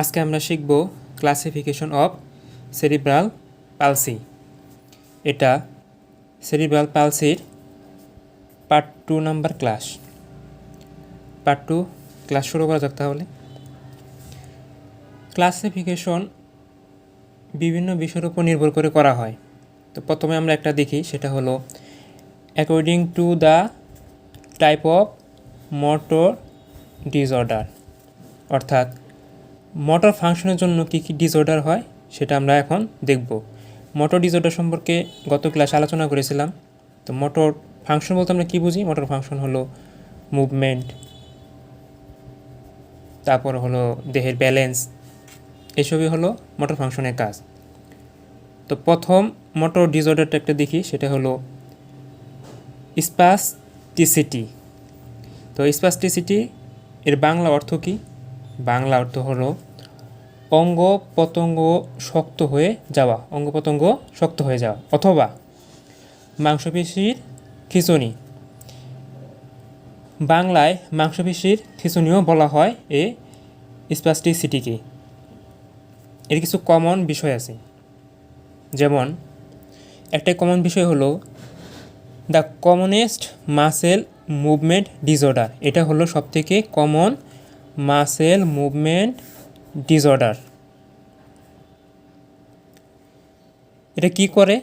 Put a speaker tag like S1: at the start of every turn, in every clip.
S1: আজকে আমরা শিখব ক্লাসিফিকেশন অফ সেরিব্রাল পালসি এটা cerebral পালসির part two number class part two class শুরু করা যাক তাহলে। ক্লাসিফিকেশন বিভিন্ন বিষয়ের উপর নির্ভর করে করা হয়। তো প্রথমে আমরা একটা দেখি, সেটা হলো according to the type of motor disorder অর্থাৎ মোটর ফাংশনের জন্য কী কী ডিসঅর্ডার হয়, সেটা আমরা এখন দেখব। মোটর ডিসঅর্ডার সম্পর্কে গত ক্লাসে আলোচনা করেছিলাম। তো মোটর ফাংশন বলতে আমরা কী বুঝি? মোটর ফাংশন হলো মুভমেন্ট তারপর হলো দেহের ব্যালেন্স এসবই হলো মোটর ফাংশনের কাজ। তো প্রথম মোটর ডিসঅর্ডারটা একটা দেখি, সেটা হলো স্পাস্টিসিটি তো স্পাস্টিসিটি এর বাংলা অর্থ কী? বাংলা অর্থ হলো অঙ্গ প্রত্যঙ্গ শক্ত হয়ে যাওয়া অঙ্গ প্রত্যঙ্গ শক্ত হয়ে যাওয়া, অথবা মাংসপেশির খিঁচুনি। বাংলায় মাংসপেশির খিঁচুনিও বলা হয় এ স্পাস্টিসিটিকে এর কিছু কমন বিষয় আছে। যেমন, একটা কমন বিষয় হলো the commonest muscle movement disorder এটা হলো সবথেকে কমন মাসেল মুভমেন্ট ডিসঅর্ডার এটা কি করে?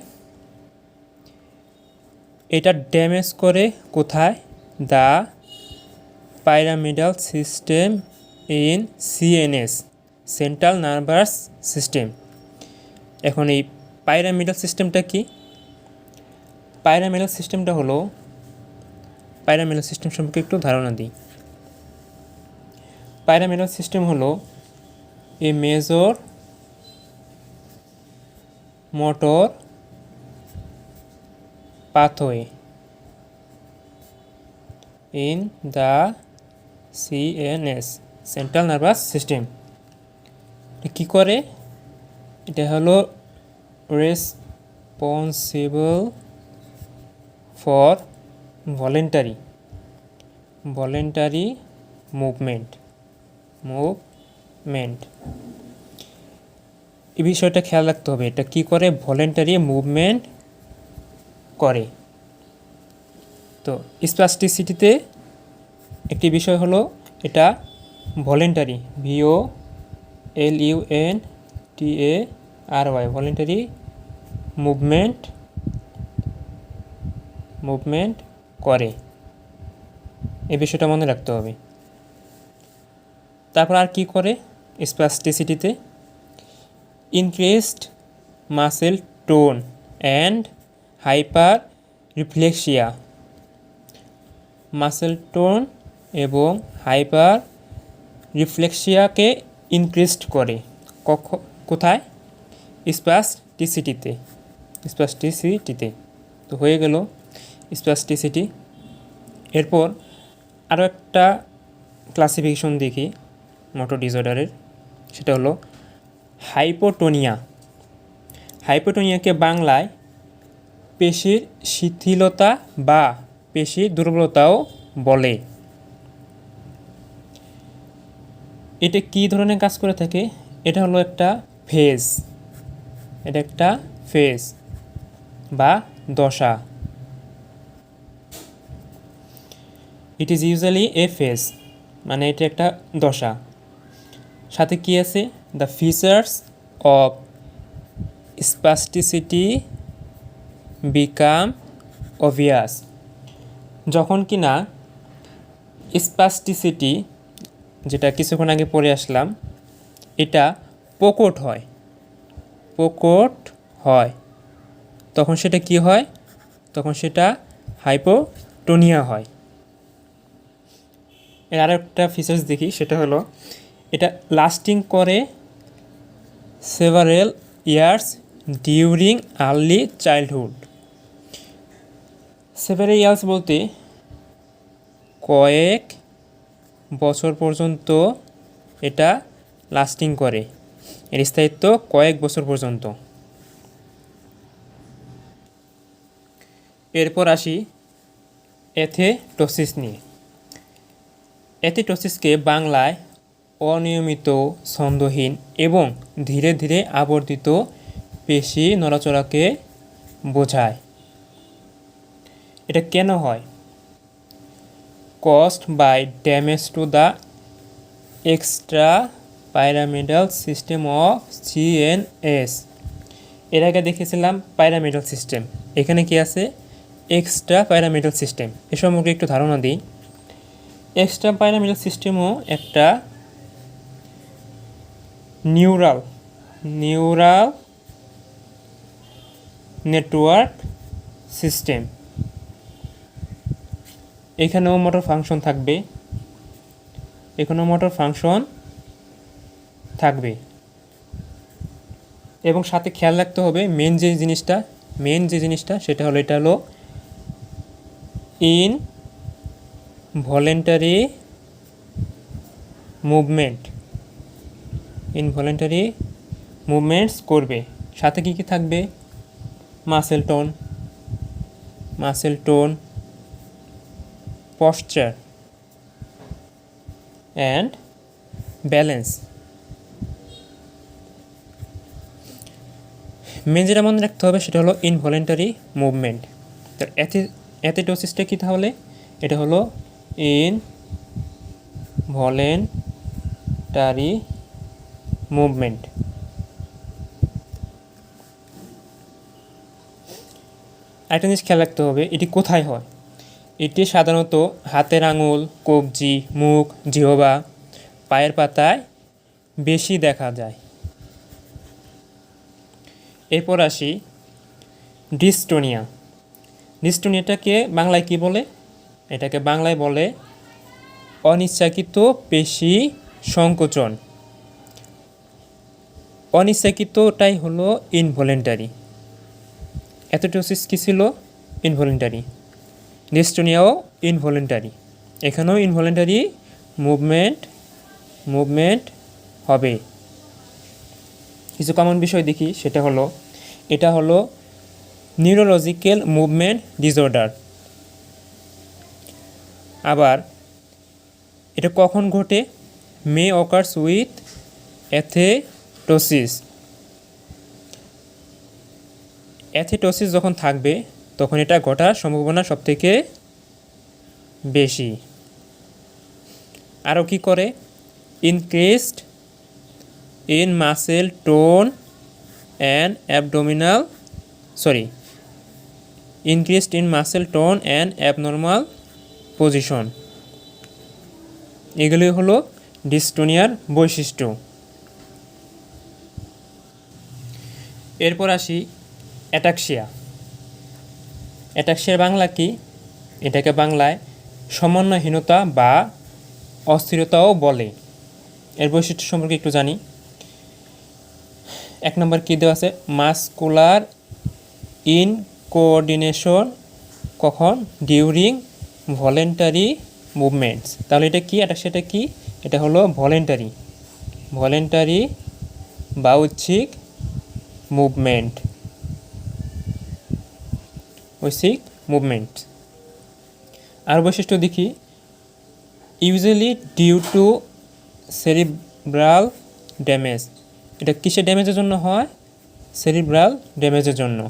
S1: এটা ড্যামেজ করে কোথায়? The pyramidal system in CNS central nervous system এখন এই পাইরামিডাল সিস্টেমটা কি? পাইরামিডাল সিস্টেমটা হলো পাইরামিডাল সিস্টেম সম্পর্কে একটু ধারণা দিই। পাইরামিডাল সিস্টেম হলো a major motor pathway in the CNS central nervous system কী করে? এটা হলো responsible for voluntary voluntary movement movement এই বিষয়টা খেয়াল রাখতে হবে। এটা কি করে? ভলেন্টারি মুভমেন্ট করে। তো স্পাস্টিসিটিতে একটি বিষয় হলো এটা voluntary V O L U N T A R Y voluntary movement movement করে। এই বিষয়টা মনে রাখতে হবে। তারপর আর কি করে? স্পাস্টিসিটিতে increased muscle tone and hyperreflexia muscle tone এবং হাইপার রিফ্লেক্সিয়াকে ইনক্রিজড করে। কখ, কোথায়? স্পাস্টিসিটিতে স্পাস্টিসিটিতে তো হয়ে গেল স্পাস্টিসিটি এরপর আরও একটা ক্লাসিফিকেশন দেখি মোটর ডিসঅর্ডারের সেটা হলো হাইপোটোনিয়া। হাইপোটোনিয়াকে বাংলায় পেশির শিথিলতা বা পেশির দুর্বলতাও বলে। এটা কি ধরনের কাজ করে থাকে? এটা হলো একটা ফেজ। এটা একটা ফেজ বা দশা। It is usually a phase মানে এটা একটা দশা। সাথে কি আছে? The features of spasticity become obvious যখন কি না স্পাস্টিসিটি যেটা কিছুক্ষণ আগে পড়ে আসলাম, এটা প্রকট হয়। প্রকট হয়। তখন সেটা কি হয়? তখন সেটা হাইপোটোনিয়া হয়। এর আরও একটা ফিচার্স দেখি, সেটা হলো এটা লাস্টিং করে several years during early childhood several years বলতে কয়েক বছর পর্যন্ত এটা লাস্টিং করে। এর স্থায়িত্ব কয়েক বছর পর্যন্ত। এরপর আসি এথেটোসিস নিয়ে। এথেটোসিসকে বাংলায় অনিয়মিত, ছন্দহীন এবং ধীরে ধীরে আবর্তিত পেশি নড়াচড়াকে বোঝায়। এটা কেন হয়? Caused by damage to the extrapyramidal system of CNS এর আগে দেখেছিলাম পাইরামিডাল সিস্টেম এখানে কি আছে? এক্সট্রা পাইরামিডাল সিস্টেম এ সম্পর্কে একটু ধারণা দিই। এক্সট্রা পাইরামিডাল সিস্টেমও একটা নিউরাল নিউরাল নেটওয়ার্ক সিস্টেম এখানেও মোটর ফাংশন থাকবে। এখানেও মোটর ফাংশন থাকবে। এবং সাথে খেয়াল রাখতে হবে মেন যে জিনিসটা মেন যে জিনিসটা, সেটা হলো, এটা হলো in voluntary movement involuntary movements করবে। সাথে কী কী থাকবে? Muscle tone muscle tone posture and balance. Main যেটা মনে রাখতে হবে সেটা হলো ইনভলেন্টারি মুভমেন্ট তো অ্যাথেটোসিসটা কী তাহলে? এটা হলো ইন ভলেন্টারি মুভমেন্ট একটা জিনিস খেয়াল রাখতে হবে, এটি কোথায় হয়? এটি সাধারণত হাতের আঙুল, কবজি, মুখ, জিহবা, পায়ের পাতায় বেশি দেখা যায়। এরপর আসি, ডিস্টোনিয়া। ডিস্টোনিয়াটাকে বাংলায় কি বলে? এটাকে বাংলায় বলে অনিচ্ছাকৃত পেশি সংকোচন। অনিচ্ছাকৃতটাই হলো ইনভলেন্টারি অ্যাথোটোসিস কী ছিল? ইনভলেন্টারি ডিস্টোনিয়াও ইনভলেন্টারি এখানেও ইনভলেন্টারি মুভমেন্ট মুভমেন্ট হবে। কিছু কমন বিষয় দেখি, সেটা হলো, এটা হলো নিউরোলজিক্যাল মুভমেন্ট ডিসঅর্ডার আবার, এটা কখন ঘটে? মে অকার্স উইথ অ্যাথেটোসিস। অ্যাথেটোসিস যখন থাকবে, তখন এটা ঘটার সম্ভাবনা সবথেকে বেশি। আরও কি করে? Increased in muscle tone and abdominal sorry increased in muscle tone and abnormal position এগুলি হলো ডিস্টোনিয়ার বৈশিষ্ট্য। এরপর আসি অ্যাটাক্সিয়া। অ্যাটাক্সিয়ার বাংলা কি? এটাকে বাংলায় সমন্বয়হীনতা বা অস্থিরতাও বলে। এর বৈশিষ্ট্য সম্পর্কে একটু জানি। এক নম্বর কী দেওয়া আছে? মাস্কুলার ইন কোঅর্ডিনেশন কখন? During voluntary movements. তাহলে এটা কি? এটা সেটা কি? এটা হলো ভলেন্টারি। ভলেন্টারি বা ঐচ্ছিক মুভমেন্ট ঐচ্ছিক মুভমেন্ট আর বৈশিষ্ট্য দেখি usually due to cerebral damage এটা কিসের ড্যামেজের জন্য হয়? সেরিব্রাল ড্যামেজের জন্য।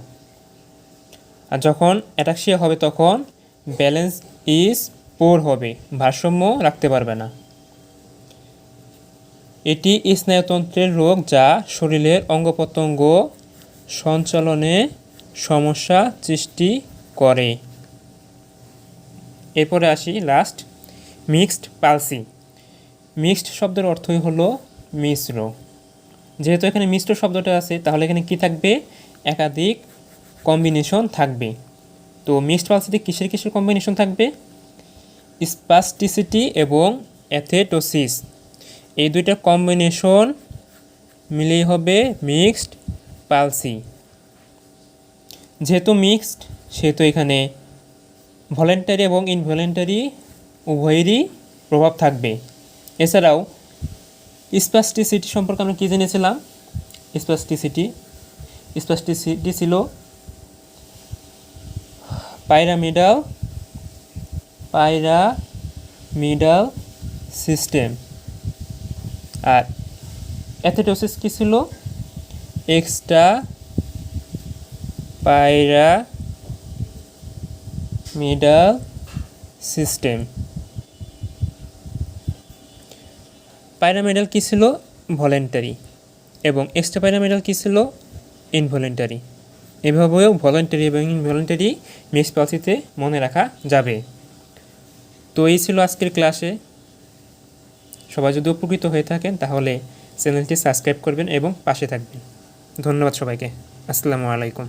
S1: আর যখন অ্যাটাক্সিয়া হবে তখন ব্যালেন্স ইজ পোর হবে, ভারসাম্য রাখতে পারবে না। এটি স্নায়ুতন্ত্রের রোগ যা শরীরের অঙ্গ প্রত্যঙ্গ সঞ্চালনে সমস্যা সৃষ্টি করে। এরপরে আসি লাস্ট মিক্সড পালসি মিক্সড শব্দের অর্থই হলো মিশ্র। যেহেতু এখানে মিশ্র শব্দটা আছে, তাহলে এখানে কি থাকবে? একাধিক কম্বিনেশন থাকবে। তো মিক্সড পালসিতে কিসের কিসের কম্বিনেশন থাকবে? স্পাস্টিসিটি এবং অ্যাথেটোসিস এই দুইটা কম্বিনেশন মিলেই হবে মিক্সড পালসি। যেহেতু মিক্সড সেহেতু এখানে ভলেন্টারি এবং ইনভলেন্টারি উভয়েরই প্রভাব থাকবে। এছাড়াও স্পাস্টিসিটি সম্পর্কে আমরা কী জেনেছিলাম? স্পাস্টিসিটি স্পাস্টিসিটি ছিল পাইরামিডাল পাইরামিডাল সিস্টেম আর অ্যাথেটোসিস কী ছিল? এক্সট্রা পায়রা মিডাল সিস্টেম। পাইরামিডাল কী ছিল? ভলেন্টারি। এবং এক্সট্রা পাইরামিডাল কী ছিল? ইনভলেন্টারি। এভাবেও ভলেন্টারি এবং ইনভলেন্টারি মিক্স পলিসিতে মনে রাখা যাবে। তো এই ছিল আজকের ক্লাসে। সবাই যদি উপকৃত হয়ে থাকেন, তাহলে চ্যানেলটি সাবস্ক্রাইব করবেন এবং পাশে থাকবেন। ধন্যবাদ সবাইকে। আসসালামু আলাইকুম।